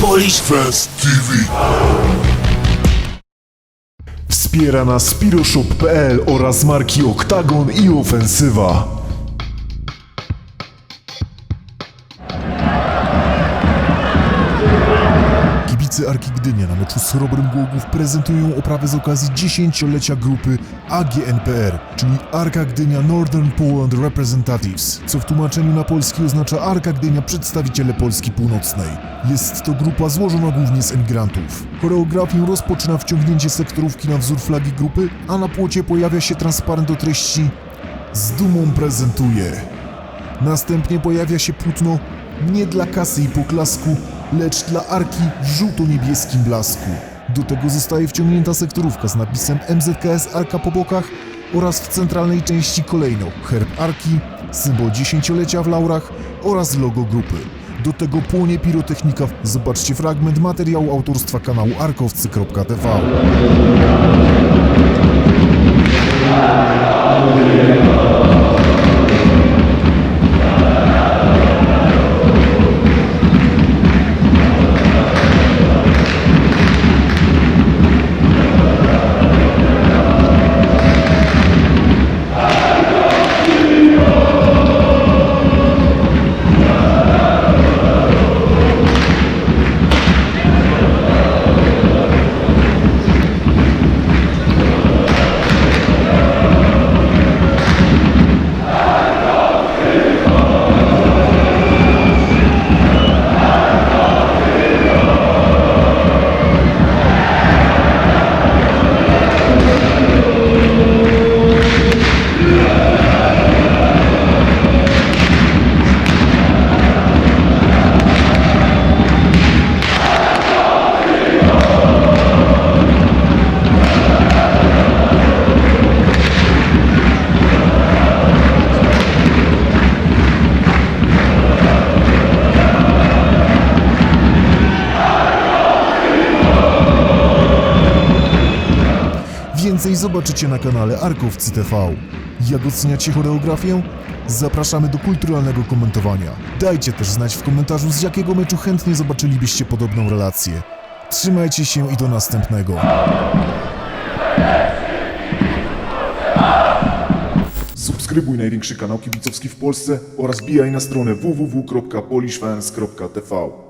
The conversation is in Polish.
Polish Fest TV. Wspiera nas Piroshop.pl oraz marki Oktagon i Ofensywa. Kibice Arki Gdynia na meczu z Głogów prezentują oprawę z okazji dziesięciolecia grupy AGNPR, czyli Arka Gdynia Northern Poland Representatives, co w tłumaczeniu na polski oznacza Arka Gdynia Przedstawiciele Polski Północnej. Jest to grupa złożona głównie z emigrantów. Choreografię rozpoczyna wciągnięcie sektorówki na wzór flagi grupy, a na płocie pojawia się transparent o treści Z dumą prezentuję. Następnie pojawia się płótno nie dla kasy i poklasku, lecz dla arki w żółto-niebieskim blasku. Do tego zostaje wciągnięta sektorówka z napisem MZKS Arka po bokach oraz w centralnej części kolejno herb arki, symbol dziesięciolecia w laurach oraz logo grupy. Do tego płonie pirotechnika. Zobaczcie fragment materiału autorstwa kanału arkowcy.tv. Więcej zobaczycie na kanale Arkowcy TV. Jak oceniacie choreografię? Zapraszamy do kulturalnego komentowania. Dajcie też znać w komentarzu, z jakiego meczu chętnie zobaczylibyście podobną relację. Trzymajcie się i do następnego. Subskrybuj największy kanał kibicowski w Polsce oraz bijaj na stronę www.polishfans.tv.